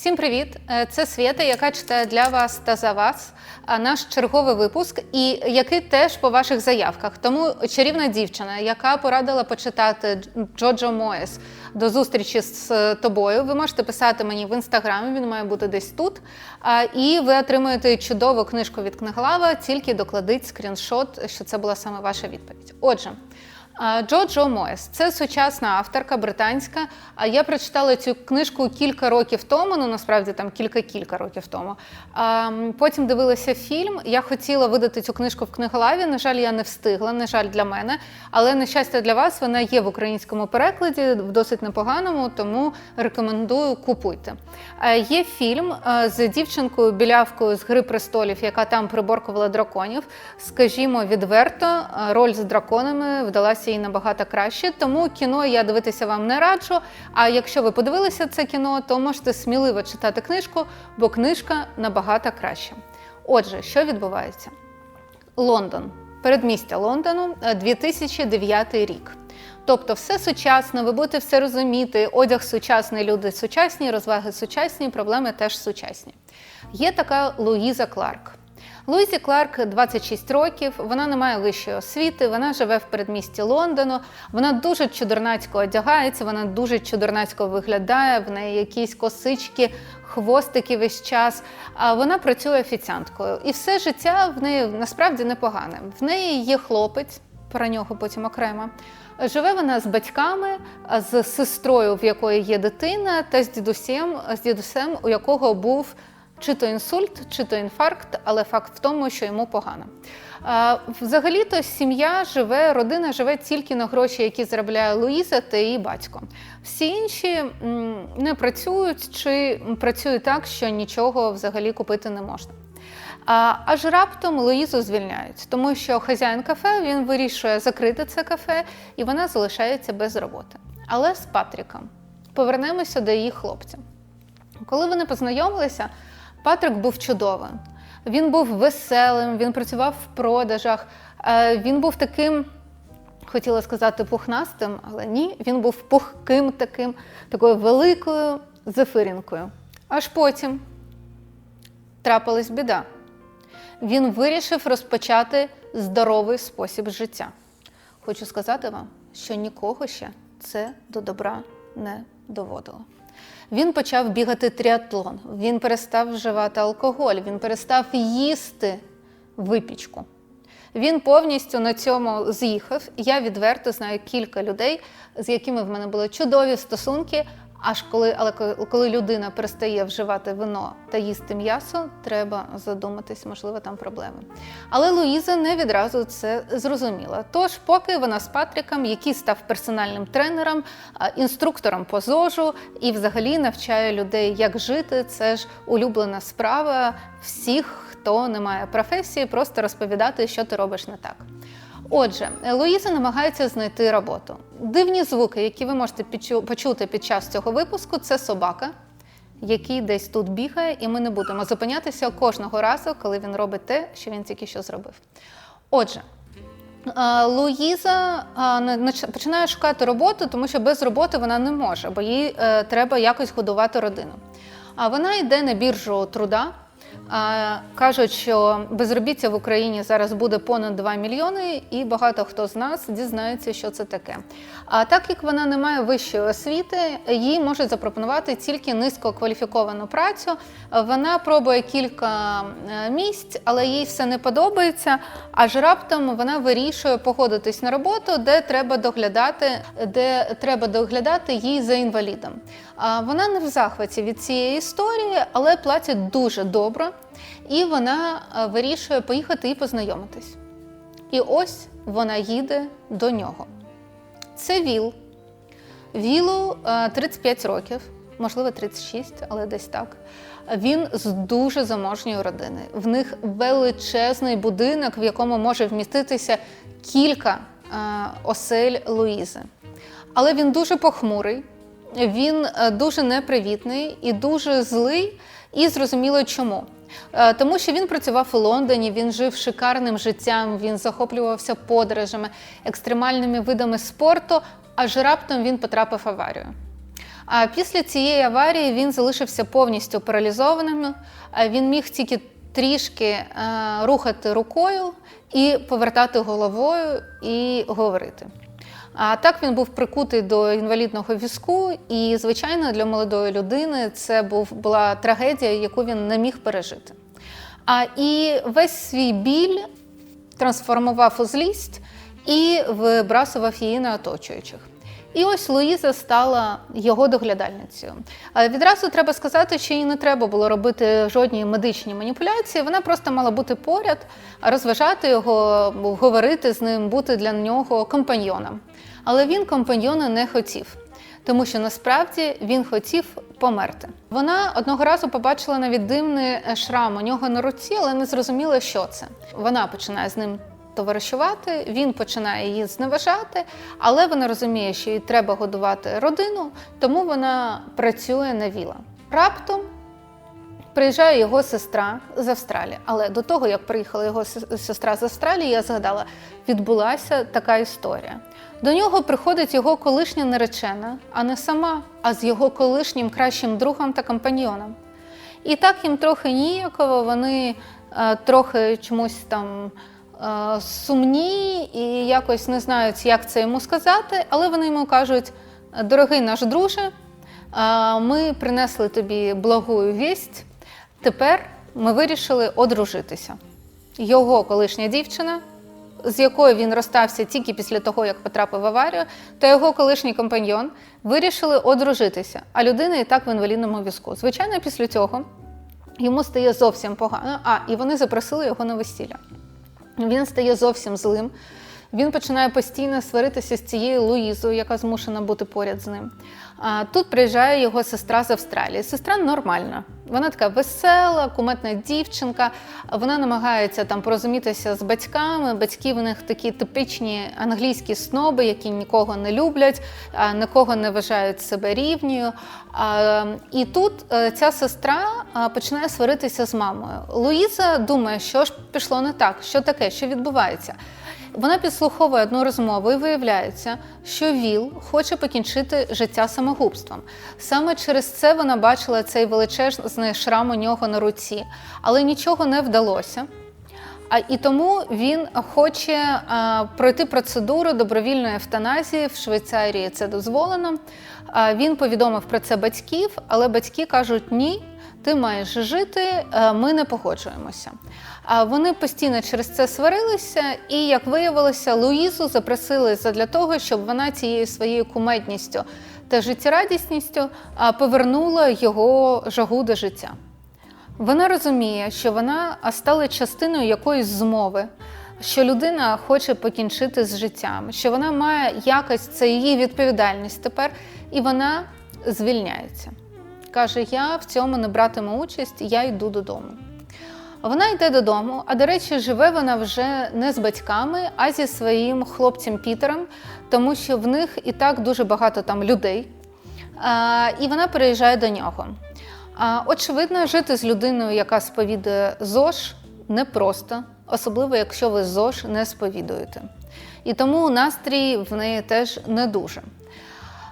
Всім привіт! Е, Це Свєта, яка читає для вас та за вас а, наш черговий випуск, і який теж по ваших заявках. Тому чарівна дівчина, яка порадила почитати Джоджо Моєс до зустрічі з е, тобою. Ви можете писати мені в інстаграмі, він має бути десь тут. І ви отримуєте чудову книжку від книглава, тільки докладіть скріншот, що це була саме ваша відповідь. Отже. Джоджо Моєс це сучасна авторка британська. Я прочитала цю книжку кілька років тому. Ну насправді там кілька-кілька років тому. Потім дивилася фільм. Я хотіла видати цю книжку в книголаві. На жаль, я не встигла. На жаль, для мене. Але на щастя для вас вона є в українському перекладі, в досить непоганому, тому рекомендую купуйте. Є фільм з дівчинкою білявкою з Гри престолів, яка там приборкувала драконів. Скажімо відверто, роль з драконами вдалася їй набагато краще. Тому кіно я дивитися вам не раджу. А якщо ви подивилися це кіно, то можете сміливо читати книжку, бо книжка набагато краща. Отже, що відбувається? Лондон, передмістя Лондону, е, 2009 рік. Тобто все сучасне, ви будете все розуміти, одяг сучасний, люди сучасні, розваги сучасні, проблеми теж сучасні. Є така Луїза Кларк. Луїзі Кларк 26 років, вона не має вищої освіти, вона живе в передмісті Лондону, вона дуже чудернацько одягається, вона дуже чудернацько виглядає, в неї якісь косички, хвостики весь час. А вона працює офіціанткою. І все життя в неї насправді непогане. В неї є хлопець, про нього потім окремо. Живе вона з батьками, з сестрою, в якої є дитина, та з дідусем, з дідусем, у якого був чи то інсульт, чи то інфаркт, але факт в тому, що йому погано. Взагалі-то сім'я живе, родина живе тільки на гроші, які заробляє Луїза та її батько. Всі інші не працюють чи працюють так, що нічого взагалі купити не можна. Аж раптом Луїзу звільняють, тому що хазяїн кафе він вирішує закрити це кафе, і вона залишається без роботи. Але з Патріком повернемося до її хлопця. Коли вони познайомилися, Патрик був чудовим. Він був веселим, він працював в продажах, е, він був таким, хотіла сказати, пухнастим, але ні, він був пухким таким, такою великою зефирінкою. Аж потім трапилась біда. Він вирішив розпочати здоровий спосіб життя. Хочу сказати вам, що нікого ще це до добра не доводило. Він почав бігати тріатлон, він перестав вживати алкоголь, він перестав їсти випічку. Він повністю на цьому з'їхав. Я відверто знаю кілька людей, з якими в мене були чудові стосунки. Аж коли, але коли людина перестає вживати вино та їсти м'ясо, треба задуматись, можливо, там проблеми. Але Луїза не відразу це зрозуміла. Тож, поки вона з Патріком, який став персональним тренером, інструктором по ЗОЖу і взагалі навчає людей, як жити, це ж улюблена справа всіх, хто не має професії, просто розповідати, що ти робиш не так. Отже, Луїза намагається знайти роботу. Дивні звуки, які ви можете почути під час цього випуску, це собака, який десь тут бігає, і ми не будемо зупинятися кожного разу, коли він робить те, що він тільки що зробив. Отже, Луїза починає шукати роботу, тому що без роботи вона не може, бо їй е, треба якось годувати родину. А вона йде на біржу труда. Кажуть, що безробіття в Україні зараз буде понад 2 мільйони, і багато хто з нас дізнається, що це таке. А так як вона не має вищої освіти, їй можуть запропонувати тільки низькокваліфіковану працю. Вона пробує кілька е, місць, але їй все не подобається. Аж раптом вона вирішує погодитись на роботу, де треба доглядати, де треба доглядати їй за інвалідом. Вона не в захваті від цієї історії, але платять дуже добре, і вона е, вирішує поїхати і познайомитись. І ось вона їде до нього. Це Віл. Вілу е, 35 років, можливо, 36, але десь так. Він з дуже заможньої родини. В них величезний будинок, в якому може вміститися кілька е, осель Луїзи. Але він дуже похмурий, він е, дуже непривітний і дуже злий, і зрозуміло чому. Е, Тому що він працював у Лондоні, він жив шикарним життям, він захоплювався подорожами, екстремальними видами спорту, аж раптом він потрапив в аварію. А після цієї аварії він залишився повністю паралізованим. Він міг тільки трішки е, рухати рукою і повертати головою і говорити. А так він був прикутий до інвалідного візку, і, звичайно, для молодої людини це був, була трагедія, яку він не міг пережити. А і весь свій біль трансформував у злість і вибрасував її на оточуючих. І ось Луїза стала його доглядальницею. Відразу треба сказати, що їй не треба було робити жодні медичні маніпуляції. Вона просто мала бути поряд, розважати його, говорити з ним, бути для нього компаньйоном. Але він компаньйона не хотів, тому що насправді він хотів померти. Вона одного разу побачила навіть дивний шрам у нього на руці, але не зрозуміла, що це. Вона починає з ним товаришувати, він починає її зневажати, але вона розуміє, що їй треба годувати родину, тому вона працює на віла. Раптом приїжджає його сестра з Австралії. Але до того, як приїхала його сестра з Австралії, я згадала, відбулася така історія. До нього приходить його колишня наречена, а не сама, а з його колишнім кращим другом та компаньйоном. І так їм трохи ніяково, вони е, трохи чомусь там е, сумні і якось не знають, як це йому сказати, але вони йому кажуть: дорогий наш друже, е, ми принесли тобі благу вість. Тепер ми вирішили одружитися. Його колишня дівчина, з якою він розстався тільки після того, як потрапив в аварію, та його колишній компаньйон вирішили одружитися, а людина і так в інвалідному візку. Звичайно, після цього йому стає зовсім погано. А, і вони запросили його на весілля. Він стає зовсім злим. Він починає постійно сваритися з цією Луїзою, яка змушена бути поряд з ним. А тут приїжджає його сестра з Австралії. Сестра нормальна. Вона така весела, куметна дівчинка. Вона намагається там порозумітися з батьками. Батьки в них такі типічні англійські сноби, які нікого не люблять, нікого не вважають себе рівньою. А, І тут е, ця сестра починає сваритися з мамою. Луїза думає, що ж пішло не так, що таке, що відбувається. Вона підслуховує одну розмову і виявляється, що Віл хоче покінчити життя самогубством. Саме через це вона бачила цей величезний шрам у нього на руці, але нічого не вдалося. А і тому він хоче а, пройти процедуру добровільної евтаназії в Швейцарії. Це дозволено. А, він повідомив про це батьків, але батьки кажуть: ні, ти маєш жити, е, ми не погоджуємося. А вони постійно через це сварилися, і як виявилося, Луїзу запросили для того, щоб вона цією своєю кумедністю та життєрадісністю повернула його жагу до життя. Вона розуміє, що вона стала частиною якоїсь змови, що людина хоче покінчити з життям, що вона має якось це її відповідальність тепер, і вона звільняється. Каже: Я в цьому не братиму участь, я йду додому. Вона йде додому, а до речі, живе вона вже не з батьками, а зі своїм хлопцем Пітером, тому що в них і так дуже багато там людей. І вона переїжджає до нього. Очевидно, жити з людиною, яка сповідує ЗОЖ, непросто, особливо якщо ви ЗОЖ не сповідуєте. І тому настрій в неї теж не дуже.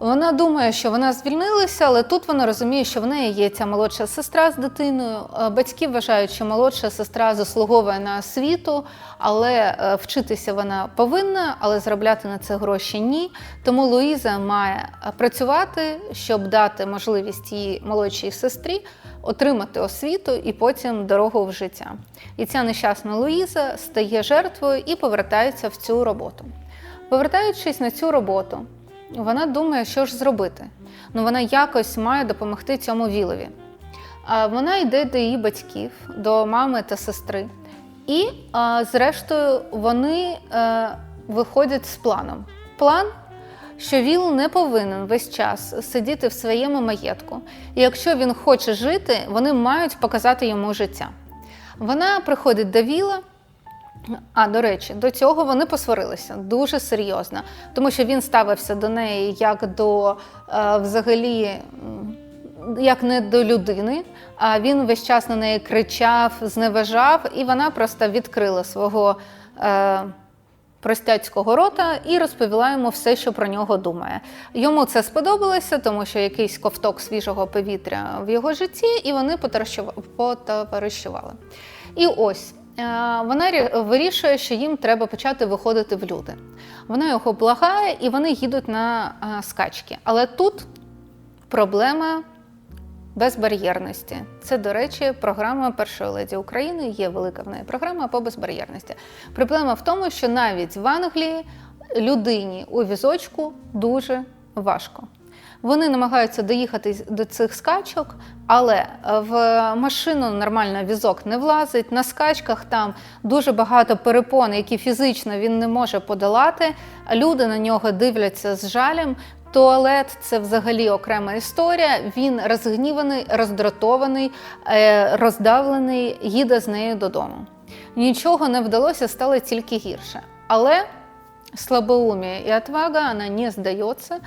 Вона думає, що вона звільнилася, але тут вона розуміє, що в неї є ця молодша сестра з дитиною. Е, Батьки вважають, що молодша сестра заслуговує на освіту, але е, вчитися вона повинна, але заробляти на це гроші ні. Тому Луїза має е, працювати, щоб дати можливість її молодшій сестрі отримати освіту і потім дорогу в життя. І ця нещасна Луїза стає жертвою і повертається в цю роботу. Повертаючись на цю роботу, вона думає, що ж зробити. Ну вона якось має допомогти цьому вілові. Вона йде до її батьків, до мами та сестри. І, зрештою, вони е, виходять з планом. План, що Віл не повинен весь час сидіти в своєму маєтку. І якщо він хоче жити, вони мають показати йому життя. Вона приходить до Віла. А, до речі, до цього вони посварилися дуже серйозно, тому що він ставився до неї як до е, взагалі. Як не до людини, а він весь час на неї кричав, зневажав, і вона просто відкрила свого е, простяцького рота і розповіла йому все, що про нього думає. Йому це сподобалося, тому що якийсь ковток свіжого повітря в його житті, і вони потоваришува- потоваришували. І ось. Е, Вона вирішує, що їм треба почати виходити в люди. Вона його благає, і вони їдуть на е, скачки. Але тут проблема безбар'єрності. Це, до речі, програма першої леді України. Є велика в неї програма по безбар'єрності. Проблема в тому, що навіть в Англії людині у візочку дуже важко. Вони намагаються доїхати до цих скачок, але в машину нормально візок не влазить. На скачках там дуже багато перепон, які фізично він не може подолати. Люди на нього дивляться з жалем. Туалет це взагалі окрема історія. Він розгніваний, роздратований, е, роздавлений, їде з нею додому. Нічого не вдалося, стало тільки гірше. Але слабоумие і отвага вона не здається.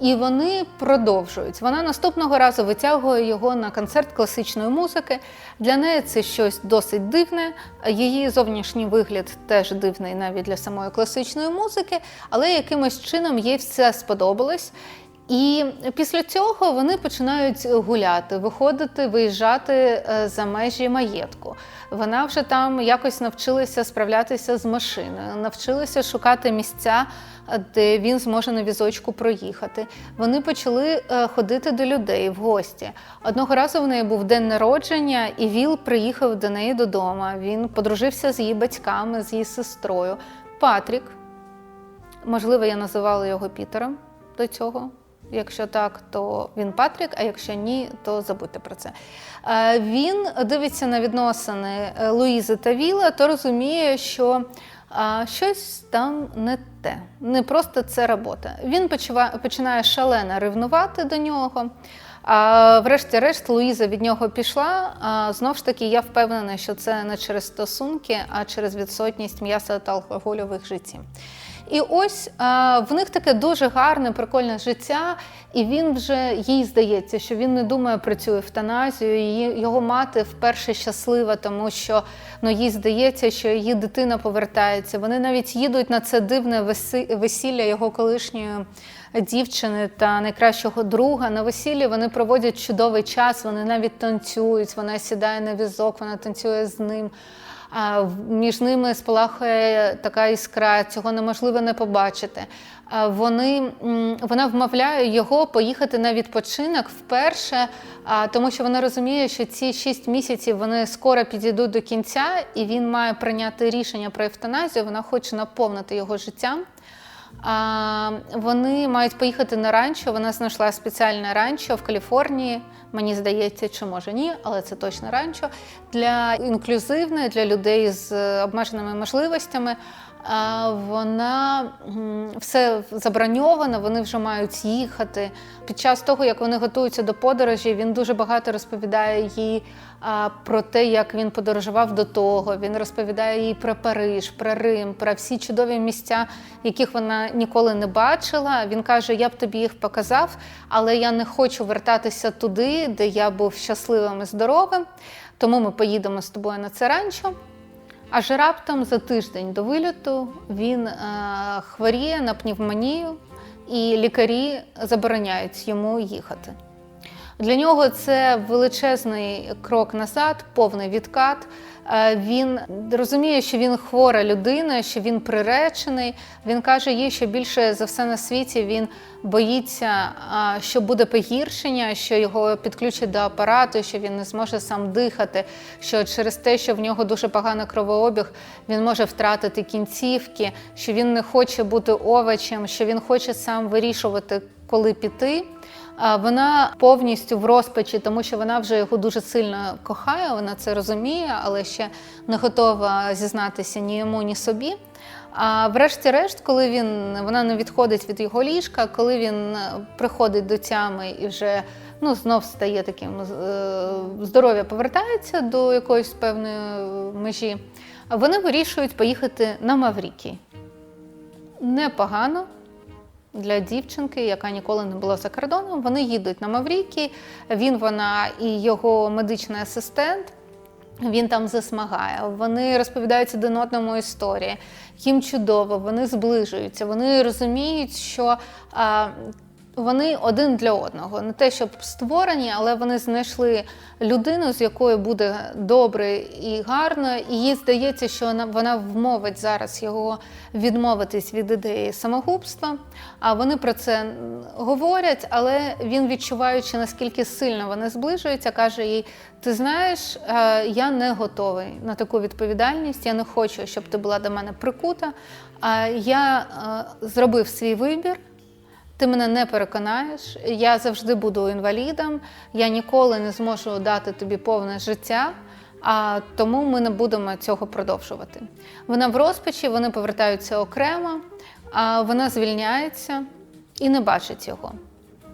І вони продовжують. Вона наступного разу витягує його на концерт класичної музики. Для неї це щось досить дивне. Її зовнішній вигляд теж дивний навіть для самої класичної музики, але якимось чином їй все сподобалось. І після цього вони починають гуляти, виходити, виїжджати е, за межі маєтку. Вона вже там якось навчилася справлятися з машиною, навчилася шукати місця, де він зможе на візочку проїхати. Вони почали е, ходити до людей в гості. Одного разу в неї був день народження, і Віл приїхав до неї додому. Він подружився з її батьками, з її сестрою. Патрік, можливо, я називала його Пітером до цього. Якщо так, то він Патрік, а якщо ні, то забудьте про це. Е, Він дивиться на відносини е, Луїзи та Віла, то розуміє, що е, щось там не те. Не просто це робота. Він починає шалено ревнувати до нього. А врешті-решт Луїза від нього пішла. А, знов ж таки, я впевнена, що це не через стосунки, а через відсутність м'яса та алкоголю в їх житті. І ось а, в них таке дуже гарне, прикольне життя, і він вже їй здається, що він не думає про цю евтаназію. Її його мати вперше щаслива, тому що ну їй здається, що її дитина повертається. Вони навіть їдуть на це дивне весілля його колишньої дівчини та найкращого друга. На весіллі вони проводять чудовий час, вони навіть танцюють, вона сідає на візок, вона танцює з ним. Між ними спалахує така іскра, цього неможливо не побачити. Вони, вона вмовляє його поїхати на відпочинок вперше, тому що вона розуміє, що ці шість місяців вони скоро підійдуть до кінця, і він має прийняти рішення про евтаназію. Вона хоче наповнити його життям. Вони мають поїхати на ранчо. Вона знайшла спеціальне ранчо в Каліфорнії. Мені здається, чи може ні, але це точно ранчо для інклюзивне, для людей з обмеженими можливостями. Вона все заброньовано, вони вже мають їхати. Під час того, як вони готуються до подорожі, він дуже багато розповідає їй про те, як він подорожував до того. Він розповідає їй про Париж, про Рим, про всі чудові місця, яких вона ніколи не бачила. Він каже: Я б тобі їх показав, але я не хочу вертатися туди, де я був щасливим і здоровим. Тому ми поїдемо з тобою на це ранчо. Аж раптом за тиждень до виліту він е, хворіє на пневмонію, і лікарі забороняють йому їхати. Для нього це величезний крок назад, повний відкат. Е, Він розуміє, що він хвора людина, що він приречений. Він каже їй, що більше за все на світі він боїться, що буде погіршення, що його підключать до апарату, що він не зможе сам дихати. Що через те, що в нього дуже поганий кровообіг, він може втратити кінцівки, що він не хоче бути овочем, що він хоче сам вирішувати, коли піти. Вона повністю в розпачі, тому що вона вже його дуже сильно кохає, вона це розуміє, але ще не готова зізнатися ні йому, ні собі. А врешті-решт, коли він вона не відходить від його ліжка, коли він приходить до тями і вже ну, знов стає таким е, здоров'я повертається до якоїсь певної межі, вони вирішують поїхати на Маврікій. Непогано для дівчинки, яка ніколи не була за кордоном. Вони їдуть на Маврікі. Він, вона і його медичний асистент. Він там засмагає, вони розповідають один одному історії. Їм чудово, вони зближуються, вони розуміють, що а, вони один для одного. Не те, щоб створені, але вони знайшли людину, з якою буде добре і гарно, і їй здається, що вона, вмовить зараз його відмовитись від ідеї самогубства. А вони про це говорять, але він, відчуваючи, наскільки сильно вони зближуються, каже їй: Ти знаєш, е, я не готовий на таку відповідальність, я не хочу, щоб ти була до мене прикута. А я е, зробив свій вибір. Ти мене не переконаєш, я завжди буду інвалідом, я ніколи не зможу дати тобі повне життя, а тому ми не будемо цього продовжувати. Вона в розпачі, вони повертаються окремо, а вона звільняється і не бачить його.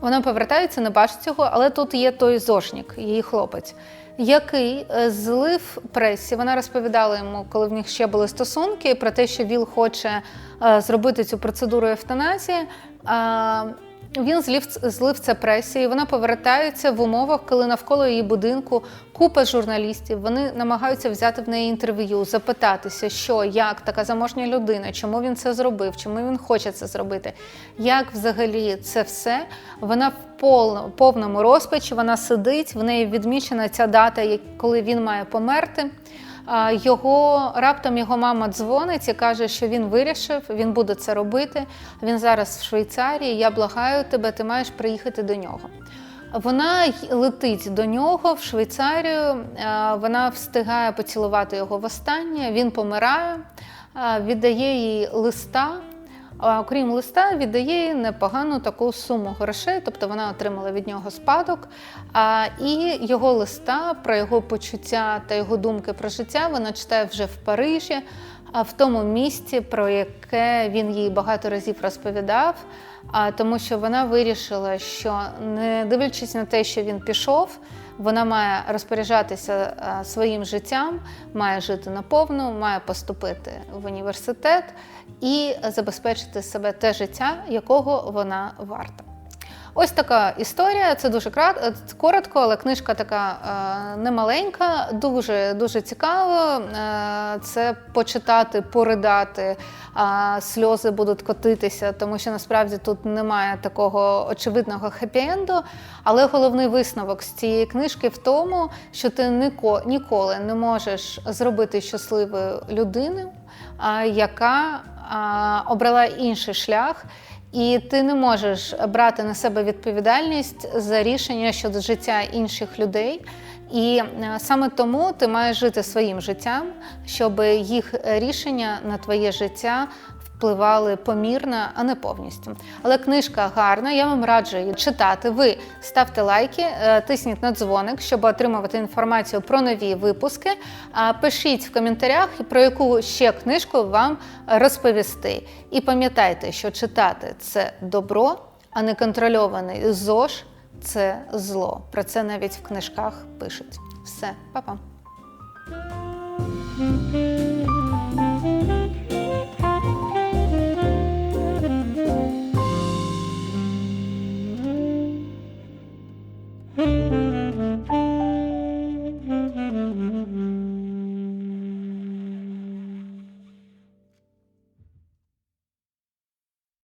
Вона повертається, не бачить цього, але тут є той зошнік, її хлопець, який е, злив пресі. Вона розповідала йому, коли в них ще були стосунки, про те, що Віл хоче е, зробити цю процедуру евтаназії. Він злив, злив це пресі, і вона повертається в умовах, коли навколо її будинку купа журналістів. Вони намагаються взяти в неї інтерв'ю, запитатися, що, як така заможня людина, чому він це зробив, чому він хоче це зробити, як взагалі це все. Вона в пол- повному розпачі, вона сидить, в неї відмічена ця дата, коли він має померти. Його раптом його мама дзвонить і каже, що він вирішив, він буде це робити. Він зараз в Швейцарії. Я благаю тебе, ти маєш приїхати до нього. Вона летить до нього в Швейцарію. Вона встигає поцілувати його востаннє. Він помирає, віддає їй листа. Окрім листа, віддає непогану таку суму грошей, тобто вона отримала від нього спадок. І його листа про його почуття та його думки про життя вона читає вже в Парижі, а в тому місці, про яке він їй багато разів розповідав. А, Тому що вона вирішила, що не дивлячись на те, що він пішов, вона має розпоряджатися своїм життям, має жити наповну, має поступити в університет і забезпечити себе те життя, якого вона варта. Ось така історія. Це дуже е, коротко, але книжка така е, немаленька, дуже дуже цікаво. Е, це почитати, поридати, сльози будуть котитися, тому що насправді тут немає такого очевидного хеппі-енду. Але головний висновок з цієї книжки в тому, що ти ніко- ніколи не можеш зробити щасливою людину, яка обрала інший шлях. І ти не можеш брати на себе відповідальність за рішення щодо життя інших людей. І е, саме тому ти маєш жити своїм життям, щоб їх рішення на твоє життя впливали помірно, а не повністю. Але книжка гарна, я вам раджу її читати. Ви ставте лайки, е, тисніть на дзвоник, щоб отримувати інформацію про нові випуски. Пишіть в коментарях, про яку ще книжку вам розповісти. І пам'ятайте, що читати це добро, а неконтрольований ЗОЖ це зло. Про це навіть в книжках пишуть. Все, па-па. Mm-hmm.